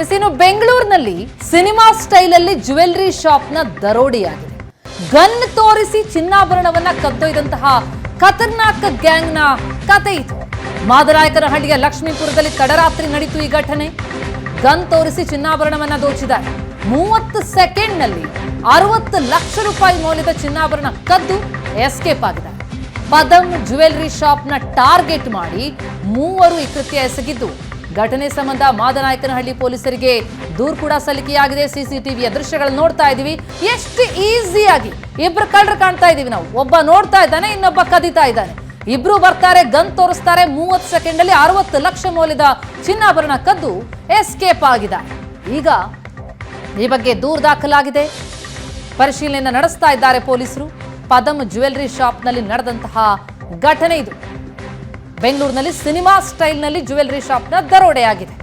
S, ಇನ್ನು ಬೆಂಗಳೂರಿನಲ್ಲಿ cinema ಸ್ಟೈಲಲ್ಲಿ ಶಾಪ್ ಶಾಪ್ನ ದರೋಡಿಯಾಗಿದೆ. ಗನ್ ತೋರಿಸಿ ಚಿನ್ನಾಭರಣವನ್ನ ಕದ್ದೊಯ್ದಂತಹ ಖತರ್ನಾಕ್ ಗ್ಯಾಂಗ್ನ ಕತೆ ಇದು. ಮಾದರಾಯಕನಹಳ್ಳಿಯ ಲಕ್ಷ್ಮೀಪುರದಲ್ಲಿ ತಡರಾತ್ರಿ ನಡೀತು ಈ ಘಟನೆ. ಗನ್ ತೋರಿಸಿ ಚಿನ್ನಾಭರಣವನ್ನ ದೋಚಿದ್ದಾರೆ. ಮೂವತ್ತು ಸೆಕೆಂಡ್ನಲ್ಲಿ ಅರವತ್ತು ಲಕ್ಷ ರೂಪಾಯಿ ಮೌಲ್ಯದ ಚಿನ್ನಾಭರಣ ಕದ್ದು ಎಸ್ಕೇಪ್ ಆಗಿದೆ. ಪದಂ ಜುವೆಲ್ರಿ ಶಾಪ್ನ ಟಾರ್ಗೆಟ್ ಮಾಡಿ ಮೂವರು ಈ ಕೃತ್ಯ ಎಸಗಿದ್ದು. ಘಟನೆ ಸಂಬಂಧ ಮಾದನಾಯಕನಹಳ್ಳಿ ಪೊಲೀಸರಿಗೆ ದೂರು ಕೂಡ ಸಲ್ಲಿಕೆಯಾಗಿದೆ. ಸಿಸಿಟಿವಿಯ ದೃಶ್ಯಗಳನ್ನು ನೋಡ್ತಾ ಇದ್ದೀವಿ. ಎಷ್ಟು ಈಸಿಯಾಗಿ ಇಬ್ರು ಕಳ್ಳರು ಕಾಣ್ತಾ ಇದ್ದೀವಿ ನಾವು. ಒಬ್ಬ ನೋಡ್ತಾ ಇದ್ದಾನೆ, ಇನ್ನೊಬ್ಬ ಕದೀತಾ ಇದ್ದಾನೆ. ಇಬ್ರು ಬರ್ತಾರೆ, ಗನ್ ತೋರಿಸ್ತಾರೆ. ಮೂವತ್ತು ಸೆಕೆಂಡ್ ಅಲ್ಲಿ ಅರವತ್ತು ಲಕ್ಷ ಮೌಲ್ಯದ ಚಿನ್ನಾಭರಣ ಕದ್ದು ಎಸ್ಕೇಪ್ ಆಗಿದೆ. ಈಗ ಈ ಬಗ್ಗೆ ದೂರು ದಾಖಲಾಗಿದೆ. ಪರಿಶೀಲನೆ ನಡೆಸ್ತಾ ಇದ್ದಾರೆ ಪೊಲೀಸರು. ಪದಮ್ ಜ್ಯುವೆಲ್ರಿ ಶಾಪ್ನಲ್ಲಿ ನಡೆದಂತಹ ಘಟನೆ ಇದು. ಬೆಂಗಳೂರಿನಲ್ಲಿ ಸಿನಿಮಾ ಸ್ಟೈಲ್ನಲ್ಲಿ ಜ್ಯುವೆಲ್ಲರಿ ಶಾಪ್ನ ದರೋಡೆಯಾಗಿದೆ.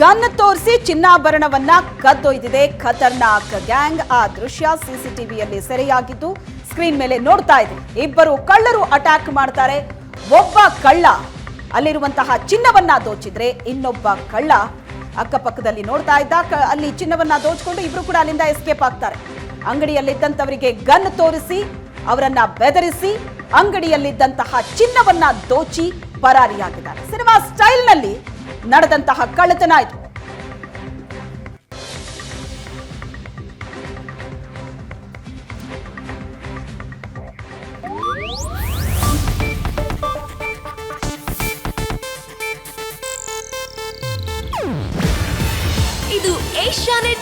ಗನ್ ತೋರಿಸಿ ಚಿನ್ನಾಭರಣವನ್ನ ಕದ್ದೊಯ್ದಿದೆ. ಖತರ್ನಾಕ್ ಗ್ಯಾಂಗ್ ಆ ದೃಶ್ಯ ಸಿಸಿಟಿವಿಯಲ್ಲಿ ಸೆರೆಯಾಗಿದ್ದು ಸ್ಕ್ರೀನ್ ಮೇಲೆ ನೋಡ್ತಾ ಇದೆ. ಇಬ್ಬರು ಕಳ್ಳರು ಅಟ್ಯಾಕ್ ಮಾಡ್ತಾರೆ. ಒಬ್ಬ ಕಳ್ಳ ಅಲ್ಲಿರುವಂತಹ ಚಿನ್ನವನ್ನ ದೋಚಿದ್ರೆ ಇನ್ನೊಬ್ಬ ಕಳ್ಳ ಅಕ್ಕಪಕ್ಕದಲ್ಲಿ ನೋಡ್ತಾ ಇದ್ದ. ಅಲ್ಲಿ ಚಿನ್ನವನ್ನ ದೋಚಿಕೊಂಡು ಇಬ್ರು ಕೂಡ ಅಲ್ಲಿಂದ ಎಸ್ಕೇಪ್ ಆಗ್ತಾರೆ. ಅಂಗಡಿಯಲ್ಲಿದ್ದಂಥವರಿಗೆ ಗನ್ ತೋರಿಸಿ ಅವರನ್ನ ಬೆದರಿಸಿ ಅಂಗಡಿಯಲ್ಲಿದ್ದಂತಹ ಚಿನ್ನವನ್ನ ದೋಚಿ ಪರಾರಿಯಾಗಿದ್ದಾರೆ. ಸಿನಿಮಾ ಸ್ಟೈಲ್ನಲ್ಲಿ ನಡೆದಂತಹ ಕಳ್ಳತನ ಇದು. ಇದು ಏಷ್ಯಾನೆಟ್